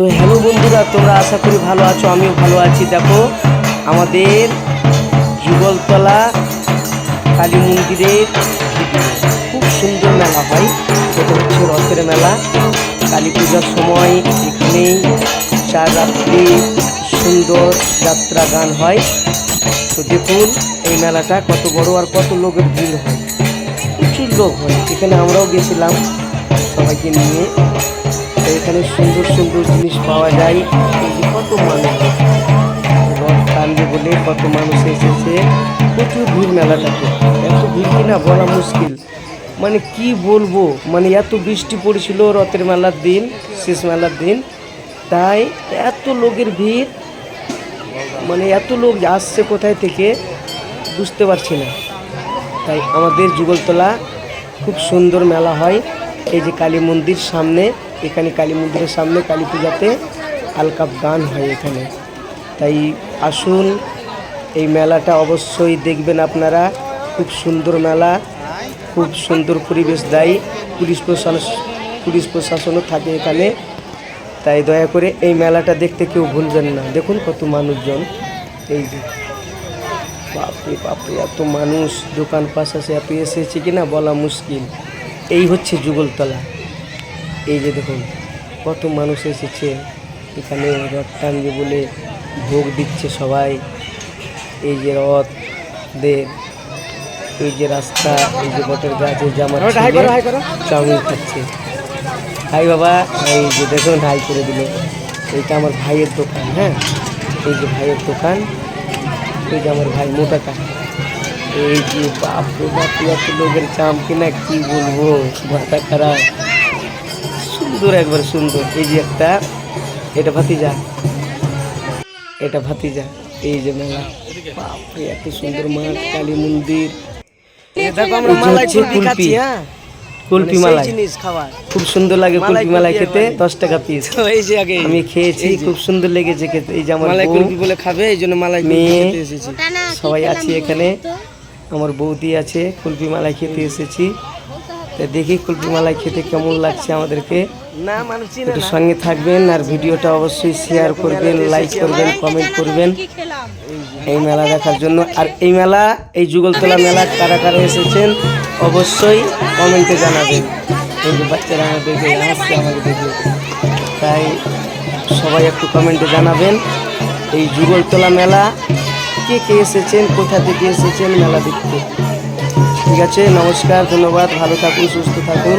তো হ্যালো বন্ধুরা, তোমরা আশা করি ভালো আছো, আমিও ভালো আছি। দেখো, আমাদের যুগলতলা কালী মন্দিরের খুব সুন্দর মেলা হয়। এটা হচ্ছে রথের মেলা। কালী পূজার সময় এখানেই চার রাত্রি সুন্দর যাত্রা গান হয়। তো দেখুন, এই মেলাটা কত বড় আর কত লোকের ভিড় হয়। প্রচুর লোক হয়। এখানে আমরাও গেছিলাম সবাইকে নিয়ে। এখানে সুন্দর সুন্দর জিনিস পাওয়া যায়। কত মানুষ রথ বলে কত মানুষ এসেছে। প্রচুর ভিড় মেলাটাতে। এত ভিড় কিনা বলা মুশকিল। মানে কি বলব? মানে এত বৃষ্টি পড়েছিল রথের মেলার দিন, শেষ মেলার দিন। তাই এত লোকের ভিড় মানে এত লোক আসছে কোথায় থেকে বুঝতে পারছি না। তাই আমাদের যুগলতলা খুব সুন্দর মেলা হয়। এই যে কালী মন্দির সামনে এখানে কালী মন্দিরের সামনে কালী পূজাতে আলকাপ গান হয় এখানে। তাই আসুন, এই মেলাটা অবশ্যই দেখবেন আপনারা। খুব সুন্দর মেলা, খুব সুন্দর পরিবেশ দেয়। পুলিশ প্রশাসন পুলিশ প্রশাসনও থাকে এখানে। তাই দয়া করে এই মেলাটা দেখতে কেউ ভুলবেন না। দেখুন কত মানুষজন। এই যে, বাপরে বাপরে, এত মানুষ। দোকান পাশ পাশাশে এত এসেছে কিনা বলা মুশকিল। এই হচ্ছে যুগলতলা। এই যে দেখুন কত মানুষ এসেছে। এখানে রথ টানবে বলে ভোগ দিচ্ছে সবাই। এই যে রথ দের এই যে রাস্তা এই যে বটের গাছ এই যে আমার চাউমিন খাচ্ছে। হাই বাবা এই যে দেখুন হাই করে দিল। এইটা আমার ভাইয়ের দোকান হ্যাঁ? এই যে ভাইয়ের দোকান এই যে আমার ভাই মোটাটা এই যে বাপ রে বাপ লোকের চাম কিনা কি বলব? মাথা খারাপ। সুন্দর একবার সুন্দর। এই যে একটা এটা ভাতিজা। এটা ভাতিজা এই যে মেলা। বাপরে এত সুন্দর মাঠ কালী মন্দির। মালাই কুলফি। হ্যাঁ? মানে খুব সুন্দর লাগে মালাই মালাই খেতে। দশ টাকা পিস এই যে আগে আমি খেয়েছি খুব সুন্দর লেগেছে খেতে। এই যে আমার মালাই বউ, কুলফি বলে খাবে এই জন্য মালাই মেয়ে, সবাই আছে এখানে। আমার বৌদি আছে কুলফি মালাই খেতে এসেছি। দেখি কুলফি মালাই খেতে কেমন লাগছে আমাদেরকে। না মানুষ একটু সঙ্গে থাকবেন আর ভিডিওটা অবশ্যই শেয়ার করবেন লাইক করবেন কমেন্ট করবেন। এই মেলা দেখার জন্য। আর এই মেলা এই যুগলতলা মেলা কারা কারা এসেছেন অবশ্যই কমেন্টে জানাবেন। বাচ্চারা দেখে আসছে আমাকে দেখে। তাই সবাই একটু কমেন্টে জানাবেন। এই যুগলতলা মেলা কে কে এসেছেন কোথা থেকে এসেছেন মেলা দেখতে? ঠিক আছে নমস্কার ধন্যবাদ ভালো থাকুন সুস্থ থাকুন।